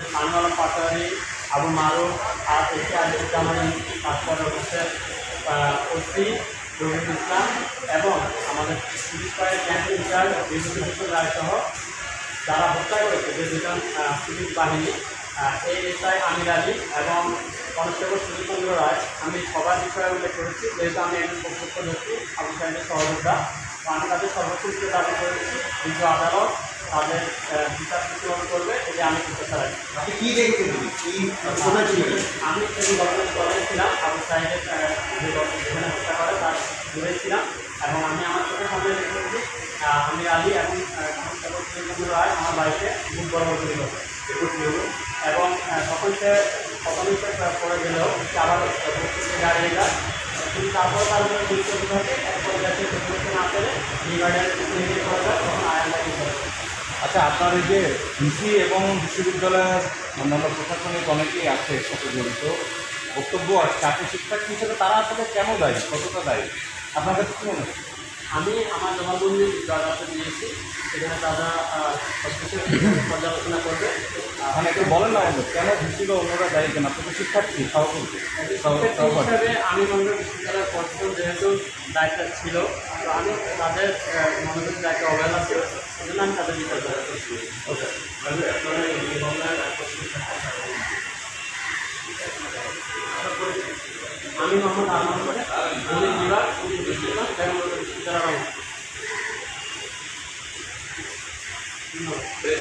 আনোয়ার পাটোয়ারি, আবু মারুফ, আর এসে আজিজুজ্জামান ডাক্তার হচ্ছে ওসি রবিউল ইসলাম এবং আমাদের পুলিশ রায় সহ যারা হত্যা করেছে, যে দুজন পুলিশ বাহিনী এএসআই আমির আলী এবং কনস্টেবল সুনীলচন্দ্র রায়, আমি সবার বিষয়ে উল্লেখ করেছি, যেহেতু আমি একজন প্রত্যক্ষদর্শী আবু সাহেবের সহযোগিতা আমি তাদের সর্বোচ্চ দাবি করেছি কিন্তু আদালত তাদের বিচার প্রতিবাদ করবে এটা আমি করতে চাই। আপনি কি দেখেছেন তুমি? কি আমি সেই ঘটনাস্থলে ছিলাম আবু সাহেবের যেখানে হত্যা করে তার দূরে ছিলাম। এবং আমি আমার চোখের সামনে দেখেছি আমি আলী এবং রায় আমার বাড়িতে বুক তৈরি করবে এবং তখন সে প্রথমে সে পড়ে গেলেও সে আবার দাঁড়িয়ে যায় কিন্তু তারপর তার উপরে গুরুত্ব এরপর যাতে প্রতিরক্ষা না পেরে আচ্ছা আপনার এই যে ডিসি এবং বিশ্ববিদ্যালয়ের অন্যান্য প্রশাসনিক অনেকেই আছে সাথে জড়িত। বক্তব্য আছে ছাত্র শিক্ষার্থী হিসেবে তারা আসলে কেন দায়ী? কতটা দায়ী? আপনার কাছে কি মনে আমি আমার জবাববন্দি দাদাকে নিয়েছি সেখানে সবকিছু পর্যালোচনা করবে। মানে একটু বলেন না অন্য কেন ভিসি বা অন্যরা দায়ী কেন? আপনি তো শিক্ষার্থী সহকর্মী। হিসাবে আমি মনোযোগ বিশ্ববিদ্যালয়ের পর্ষদ যেহেতু দায়িত্ব ছিল তো আমি তাদের মনোযোগ দায়িত্ব অবহেলা ছিল সেজন্য আমি তাদের বিচার করা। করছি আমি মোহাম্মদ আহমদ